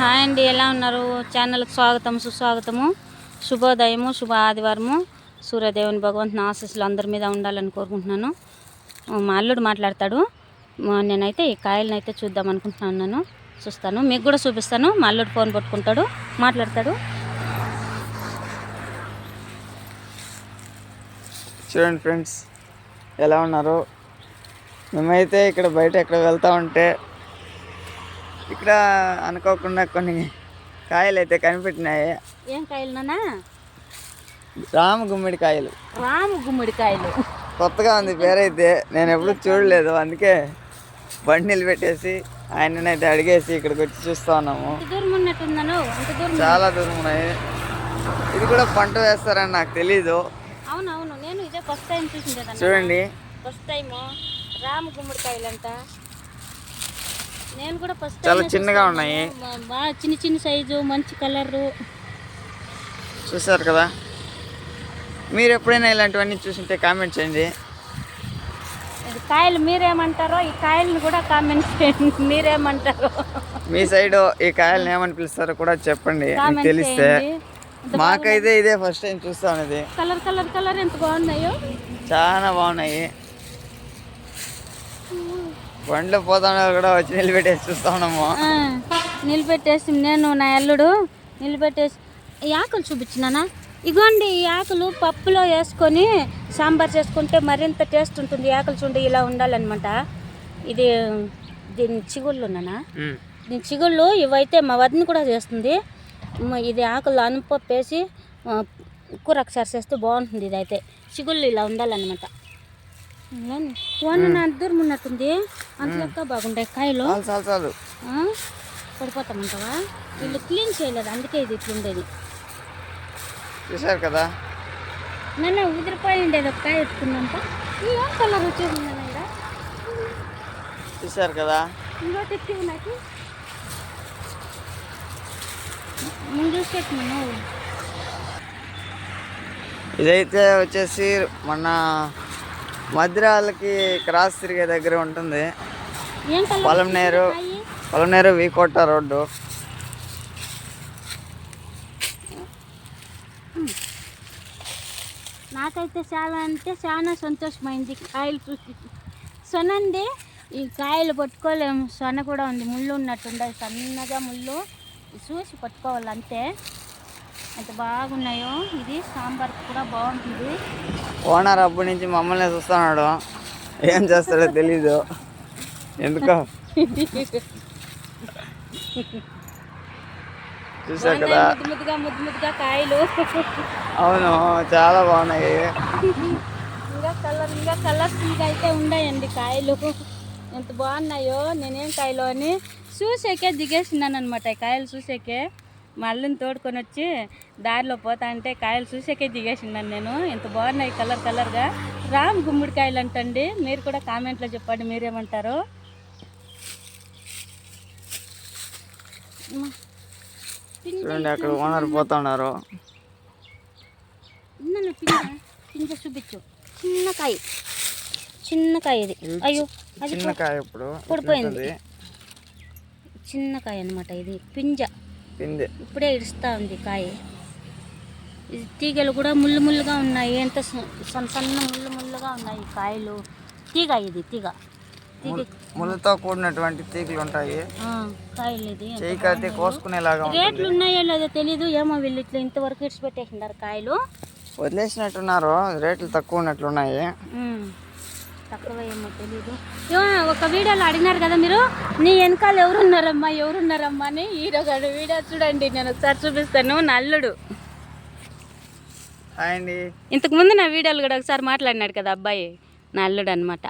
Hi అండి ఎలా ఉన్నారు? ఛానల్కి స్వాగతం సుస్వాగతము. శుభోదయము శుభ ఆదివారము. సూర్యదేవుని భగవంతుని ఆశీస్సులు అందరి మీద ఉండాలని కోరుకుంటున్నాను. మా అల్లుడు మాట్లాడతాడు. నేనైతే ఈ కాయలను అయితే చూద్దాం అనుకుంటున్నాను చూస్తాను. మీకు కూడా చూపిస్తాను. మా అల్లుడు ఫోన్ పట్టుకుంటాడు మాట్లాడతాడు. చూడండి ఫ్రెండ్స్ ఎలా ఉన్నారు? మేమైతే ఇక్కడ బయట ఎక్కడ వెళ్తా ఉంటే ఇక్కడ అనుకోకుండా కొన్ని కాయలు అయితే కనిపెట్టినాయి. ఏం కాయలు నానా రామ గుమ్మిడి కాయలు. రాము గుమ్మడికాయలు కొత్తగా ఉంది పేరైతే నేను ఎప్పుడు చూడలేదు అందుకే బండి నిలబెట్టేసి ఆయననైతే అడిగేసి ఇక్కడికి వచ్చి చూస్తా ఉన్నాము. చాలా దూరం ఉన్నాయి. ఇది కూడా పంట వేస్తారని నాకు తెలీదు. అవునవును నేను ఇదే ఫస్ట్ టైం చూసిందే చూడండి. ఫస్ట్ టైము రామ గుమ్మడికాయలు అంట నేను కూడా ఫస్ట్ చాలా చిన్నగా ఉన్నాయి. బాగా చిన్న చిన్న సైజు మంచి కలరు చూసారు కదా? మీరు ఎప్పుడైనా ఇలాంటివన్నీ చూసింటే కామెంట్ చేయండి. ఇది కాయలు మీరేమంటారో ఈ కాయలను కూడా కామెంట్ చేయండి. మీరేమంటారో. మీ సైడ్ ఈ కాయలను ఏమని పిలుస్తారో కూడా చెప్పండి. తెలిస్తే. మాకైతే ఇదే ఫస్ట్ టైం చూస్తా ఉన్నది కలర్ కలర్ కలర్ ఎంత బాగున్నాయో? చాలా బాగున్నాయి. బండ్లో పోతాను కూడా వచ్చి నిలబెట్టేసి చూస్తా ఉన్నాము ఆ, నిలబెట్టేసి నేను నా అల్లుడు నిలబెట్టేసి ఈ ఆకులు చూపించినానా ఇగోండి ఈ ఆకులు పప్పులో వేసుకొని సాంబార్ చేసుకుంటే మరింత టేస్ట్ ఉంటుంది. ఆకులు చూడండి ఇలా ఉండాలన్నమాట. ఇది దీని చిగుళ్ళు ఉన్నానా. దీని చిగుళ్ళు ఇవైతే మా వదిన కూడా చేస్తుంది. ఇది ఆకులు అనుపప్పు వేసి కూర ఒకసారి చేస్తే బాగుంటుంది ఇది అయితే చిగుళ్ళు ఇలా ఉండాలన్నమాట. వన్ దూరం ఉన్నట్టుంది. అంత లెక్క బాగుంటాయి కాయలు. చాలు చాలు? పడిపోతామంటావా? వీళ్ళు క్లీన్ చేయలేదు అందుకే ఇది ఇట్లుండేది చూసారు కదా? నన్ను ఉదిరిపోయి ఉండేది ఒక కాయ ఎత్తుకుందంట ఏం కలర్ వచ్చేసింది నాన్న ఈడ? చూసారు కదా? ఇంకోటి ఎత్తి నాకు. ముందు ఇదైతే వచ్చేసి మన మధ్యరాలకి క్రాస్ తిరిగే దగ్గర ఉంటుంది. పొలంనేరు? పొలంనేరు వీకోట రోడ్డు. నాకైతే చాలా అంటే చాలా సంతోషమైంది కాయలు చూసి. సొనండి ఈ కాయలు పట్టుకోలేము. సొన కూడా ఉంది. ముళ్ళు ఉన్నట్టుంది సన్నగా ముళ్ళు చూసి పట్టుకోవాలి అంతే. ఎంత బాగున్నాయో? ఇది సాంబార్ కూడా బాగుంటుంది. ఓనర్ అప్పటి నుంచి మమ్మల్ని చూస్తున్నాడు. ఏం చేస్తాడో తెలీదు. ఎందుకో? చూసారు కదా? ముద్దు ముద్దుగా ముద్దు ముద్దుగా కాయలు. అవును చాలా బాగున్నాయి ఇంకా కలర్ ఇంకా కలర్ఫుల్గా అయితే ఉన్నాయండి కాయలు. ఎంత బాగున్నాయో నేనేం కాయలు అని. చూసేకే దిగేసినాను అనమాట కాయలు చూసేకే మా అల్లుని తోడుకొని వచ్చి దారిలో పోతా అంటే కాయలు చూసేకే దిగేసినాను నేను. ఎంత బాగున్నాయి కలర్ కలర్గా. రామ్ గుమ్మడికాయలు అంటండి. మీరు కూడా కామెంట్లో చెప్పండి మీరేమంటారు? పింజ చూడండి అక్కడ ఓనర్ పోతున్నారు. పింజ చూపించు. చిన్న కాయ. చిన్న కాయ ఇది. అయ్యో అది చిన్న కాయ ఇప్పుడు పడిపోయింది. చిన్న కాయ అనమాట ఇది. పింజ. పిండి ఇప్పుడే ఇడుస్తూ ఉంది కాయ. ఇది తీగలు కూడా ముళ్ళు ముళ్ళుగా ఉన్నాయి. ఎంత సన్న సన్న ముళ్ళు ముళ్ళుగా ఉన్నాయి కాయలు. తీగ ఇది తీగ. తీగ ముళ్ళతో కూడినటువంటి తీగలు ఉంటాయి. కాయలు ఇది కోసుకునేలాగా. రేట్లు ఉన్నాయో లేదో తెలీదు. ఏమో వీళ్ళు ఇట్లా ఇంతవరకు ఇడిచి పెట్టేసినారు కాయలు. వదిలేసినట్టున్నారు. రేట్లు తక్కువ ఉన్నట్లున్నాయి. తక్కువ ఏమో తెలీదు. ఒక వీడియోలో అడిగినారు కదా మీరు? నీ వెనకాల ఎవరున్నారమ్మా ఎవరున్నారమ్మా అని హీరో గారు వీడియో చూడండి నేను ఒకసారి చూపిస్తాను. నా అల్లుడు హాయ్ అండి. ఇంతకు ముందు నా వీడియోలు కూడా ఒకసారి మాట్లాడినాడు కదా అబ్బాయి నా అల్లుడు అనమాట